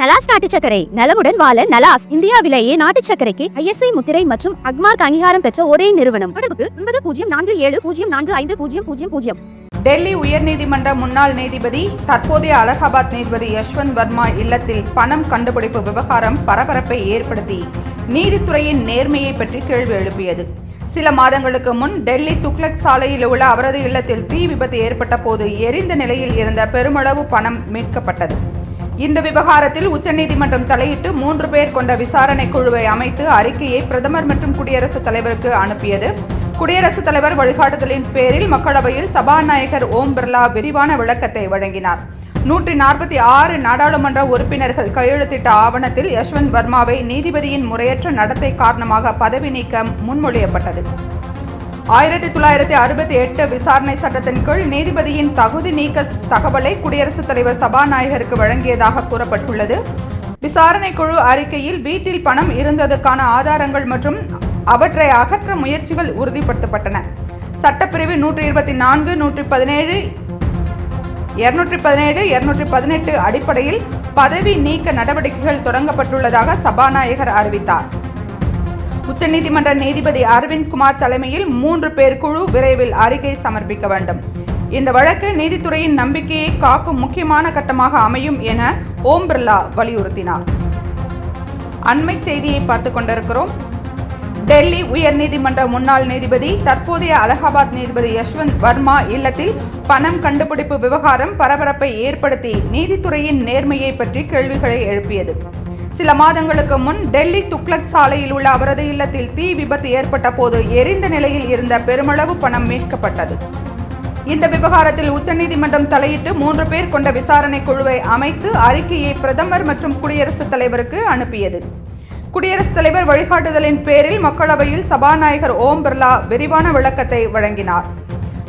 நலாஸ் நாட்டு சக்கரை நலமுடன் வாழ நலாஸ் இந்தியாவிலேயே நாட்டு சக்கரைக்கு ஐஎஸ்ஐ முத்திரை மற்றும் அக்மார்க் அங்கீகாரம் பெற்ற ஒரே நிறுவனம். தொடர்புக்கு ஒன்பது பூஜ்ஜியம் நான்கு ஏழு பூஜ்ஜியம் நான்கு ஐந்து பூஜ்ஜியம் பூஜ்ஜியம் பூஜ்ஜியம். டெல்லி உயர்நீதிமன்ற முன்னாள் நீதிபதி தற்போதைய அலகாபாத் நீதிபதி யஷ்வந்த் வர்மா இல்லத்தில் பணம் கண்டுபிடிப்பு விவகாரம் பரபரப்பை ஏற்படுத்தி நீதித்துறையின் நேர்மையை பற்றி கேள்வி எழுப்பியது. சில மாதங்களுக்கு முன் டெல்லி துக்லக் சாலையில் உள்ள அவரது இல்லத்தில் தீ விபத்து ஏற்பட்ட போது எரிந்த நிலையில் இருந்த பெருமளவு பணம் மீட்கப்பட்டது. இந்த விவகாரத்தில் உச்சநீதிமன்றம் தலையிட்டு மூன்று பேர் கொண்ட விசாரணை குழுவை அமைத்து அறிக்கையை பிரதமர் மற்றும் குடியரசுத் தலைவருக்கு அனுப்பியது. குடியரசுத் தலைவர் வழிகாட்டுதலின் பேரில் மக்களவையில் சபாநாயகர் ஓம் பிர்லா விரிவான விளக்கத்தை வழங்கினார். நூற்றி நாற்பத்தி ஆறு நாடாளுமன்ற உறுப்பினர்கள் கையெழுத்திட்ட ஆவணத்தில் யஷ்வந்த் வர்மாவை நீதிபதியின் முறையற்ற நடத்தை காரணமாக பதவி நீக்க முன்மொழியப்பட்டது. ஆயிரத்தி தொள்ளாயிரத்தி அறுபத்தி எட்டு விசாரணை சட்டத்தின் கீழ் நீதிபதியின் தகுதி நீக்க தகவலை குடியரசுத் தலைவர் சபாநாயகருக்கு வழங்கியதாக கூறப்பட்டுள்ளது. விசாரணை குழு அறிக்கையில் வீட்டில் பணம் இருந்ததற்கான ஆதாரங்கள் மற்றும் அவற்றை அகற்ற முயற்சிகள் உறுதிப்படுத்தப்பட்டன. சட்டப்பிரிவு நூற்றி இருபத்தி நான்கு நூற்றி பதினேழு இருநூற்றி பதினேழு இருநூற்றி பதினெட்டு அடிப்படையில் பதவி நீக்க நடவடிக்கைகள் தொடங்கப்பட்டுள்ளதாக சபாநாயகர் அறிவித்தார். உச்சநீதிமன்ற நீதிபதி அரவிந்த் குமார் தலைமையில் மூன்று பேர் குழு விரைவில் அறிக்கை சமர்ப்பிக்க வேண்டும். இந்த வழக்கு நீதித்துறையின் நம்பிக்கையை காக்கும் முக்கியமான கட்டமாக அமையும் என ஓம் பிர்லா வலியுறுத்தினார். அண்மை செய்தியை பார்த்து கொண்டிருக்கிறோம். டெல்லி உயர்நீதிமன்ற முன்னாள் நீதிபதி தற்போதைய அலகாபாத் நீதிபதி யஷ்வந்த் வர்மா இல்லத்தில் பணம் கண்டுபிடிப்பு விவகாரம் பரபரப்பை ஏற்படுத்தி நீதித்துறையின் நேர்மையை பற்றி கேள்விகளை எழுப்பியது. சில மாதங்களுக்கு முன் டெல்லி துக்ளக் சாலையில் உள்ள அவரது இல்லத்தில் தீ விபத்து ஏற்பட்ட போது எரிந்த நிலையில் இருந்த பெருமளவு பணம் மீட்கப்பட்டது. இந்த விவகாரத்தில் உச்சநீதிமன்றம் தலையிட்டு மூன்று பேர் கொண்ட விசாரணை குழுவை அமைத்து அறிக்கையை பிரதமர் மற்றும் குடியரசுத் தலைவருக்கு அனுப்பியது. குடியரசுத் தலைவர் வழிகாட்டுதலின் பேரில் மக்களவையில் சபாநாயகர் ஓம் பிர்லா விரிவான விளக்கத்தை வழங்கினார்.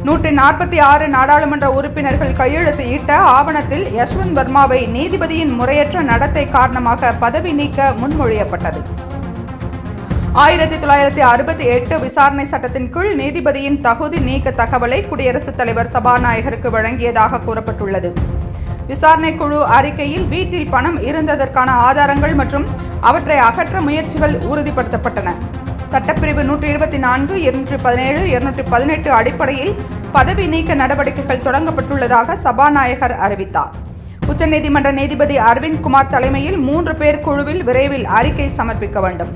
நூற்றி நாற்பத்தி ஆறு நாடாளுமன்ற உறுப்பினர்கள் கையெழுத்து இட்ட ஆவணத்தில் யஷ்வந்த் வர்மாவை நீதிபதியின் முறையற்ற நடத்தை காரணமாக பதவி நீக்க முன்மொழியப்பட்டது. ஆயிரத்தி தொள்ளாயிரத்தி அறுபத்தி எட்டு விசாரணை சட்டத்தின் கீழ் நீதிபதியின் தகுதி நீக்க தகவலை குடியரசுத் தலைவர் சபாநாயகருக்கு வழங்கியதாக கூறப்பட்டுள்ளது. விசாரணை குழு அறிக்கையில் வீட்டில் பணம் இருந்ததற்கான ஆதாரங்கள் மற்றும் அவற்றை அகற்ற முயற்சிகள் உறுதிப்படுத்தப்பட்டன. சட்டப்பிரிவு நூற்றி இருபத்தி நான்கு இருநூற்றி பதினேழு இருநூற்றி பதினெட்டு அடிப்படையில் பதவி நீக்க நடவடிக்கைகள் தொடங்கப்பட்டுள்ளதாக சபாநாயகர் அறிவித்தார். உச்சநீதிமன்ற நீதிபதி அரவிந்த் குமார் தலைமையில் மூன்று பேர் குழுவில் விரைவில் அறிக்கை சமர்ப்பிக்க வேண்டும்.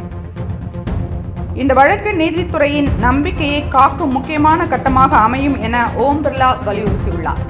இந்த வழக்கு நீதித்துறையின் நம்பிக்கையை காக்கும் முக்கியமான கட்டமாக அமையும் என ஓம் பிர்லா வலியுறுத்தியுள்ளார்.